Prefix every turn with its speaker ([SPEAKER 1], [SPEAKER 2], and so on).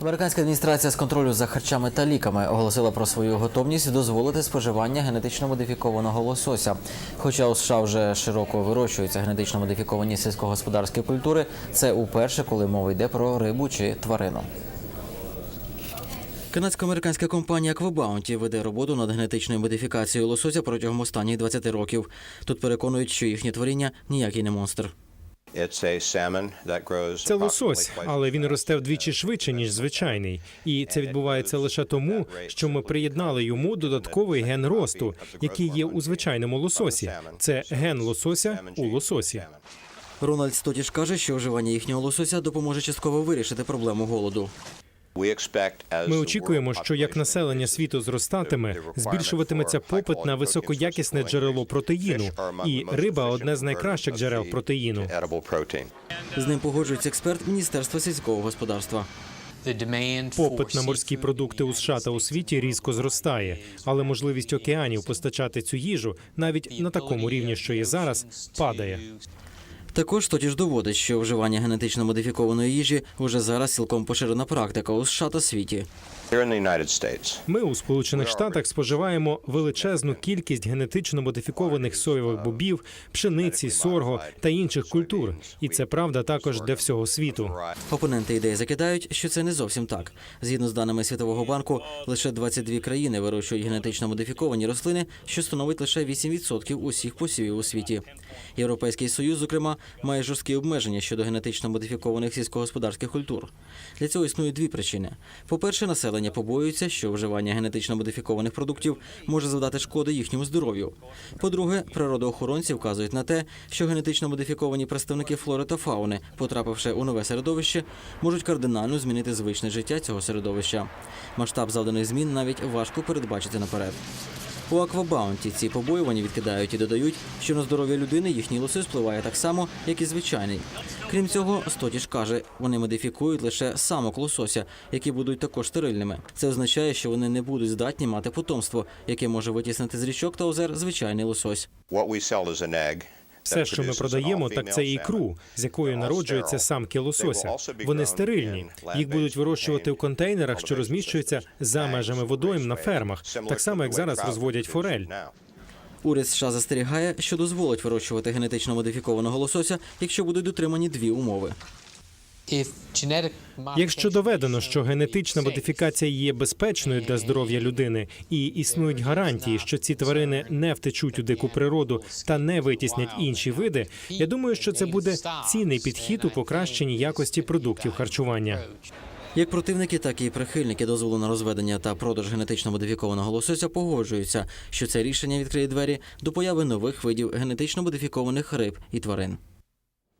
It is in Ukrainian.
[SPEAKER 1] Американська адміністрація з контролю за харчами та ліками оголосила про свою готовність дозволити споживання генетично модифікованого лосося. Хоча у США вже широко вирощуються генетично модифіковані сільськогосподарські культури, це уперше, коли мова йде про рибу чи тварину. Канадсько-американська компанія Aquabounty веде роботу над генетичною модифікацією лосося протягом останніх 20 років. Тут переконують, що їхнє творіння ніякий не монстр.
[SPEAKER 2] Це лосось, але він росте вдвічі швидше ніж звичайний, і це відбувається лише тому, що ми приєднали йому додатковий ген росту, який є у звичайному лососі. Це ген лосося у лососі.
[SPEAKER 1] Рональд Стотіш каже, що вживання їхнього лосося допоможе частково вирішити проблему голоду.
[SPEAKER 2] Ми очікуємо, що як населення світу зростатиме, збільшуватиметься попит на високоякісне джерело протеїну, і риба одне з найкращих джерел протеїну.
[SPEAKER 1] З ним погоджується експерт Міністерства сільського господарства.
[SPEAKER 2] Попит на морські продукти у США та у світі різко зростає, але можливість океанів постачати цю їжу навіть на такому рівні, що є зараз, падає.
[SPEAKER 1] Також Стотіш доводить, що вживання генетично модифікованої їжі вже зараз цілком поширена практика у США та світі.
[SPEAKER 2] Ми у Сполучених Штатах споживаємо величезну кількість генетично модифікованих соєвих бобів, пшениці, сорго та інших культур, і це правда також для всього світу.
[SPEAKER 1] Опоненти ідеї закидають, що це не зовсім так. Згідно з даними Світового банку, лише 22 країни вирощують генетично модифіковані рослини, що становить лише 8% усіх посівів у світі. Європейський союз, зокрема, має жорсткі обмеження щодо генетично модифікованих сільськогосподарських культур. Для цього існують дві причини: по-перше, населення побоюється, що вживання генетично модифікованих продуктів може завдати шкоди їхньому здоров'ю. По-друге, природоохоронці вказують на те, що генетично модифіковані представники флори та фауни, потрапивши у нове середовище, можуть кардинально змінити звичне життя цього середовища. Масштаб завданих змін навіть важко передбачити наперед. У Аквабаунті ці побоювання відкидають і додають, що на здоров'я людини їхній лосось впливає так само, як і звичайний. Крім цього, Стотіш каже, вони модифікують лише самок лосося, які будуть також стерильними. Це означає, що вони не будуть здатні мати потомство, яке може витіснити з річок та озер звичайний лосось.
[SPEAKER 2] Все, що ми продаємо, так це ікру, з якою народжуються самки лосося. Вони стерильні. Їх будуть вирощувати у контейнерах, що розміщуються за межами водойм на фермах, так само як зараз розводять форель.
[SPEAKER 1] Уряд США застерігає, що дозволить вирощувати генетично модифікованого лосося, якщо будуть дотримані дві умови.
[SPEAKER 2] Якщо доведено, що генетична модифікація є безпечною для здоров'я людини, і існують гарантії, що ці тварини не втечуть у дику природу та не витіснять інші види, я думаю, що це буде цінний підхід у покращенні якості продуктів харчування.
[SPEAKER 1] Як противники, так і прихильники дозволу на розведення та продаж генетично модифікованого лосося погоджуються, що це рішення відкриє двері до появи нових видів генетично модифікованих риб і тварин.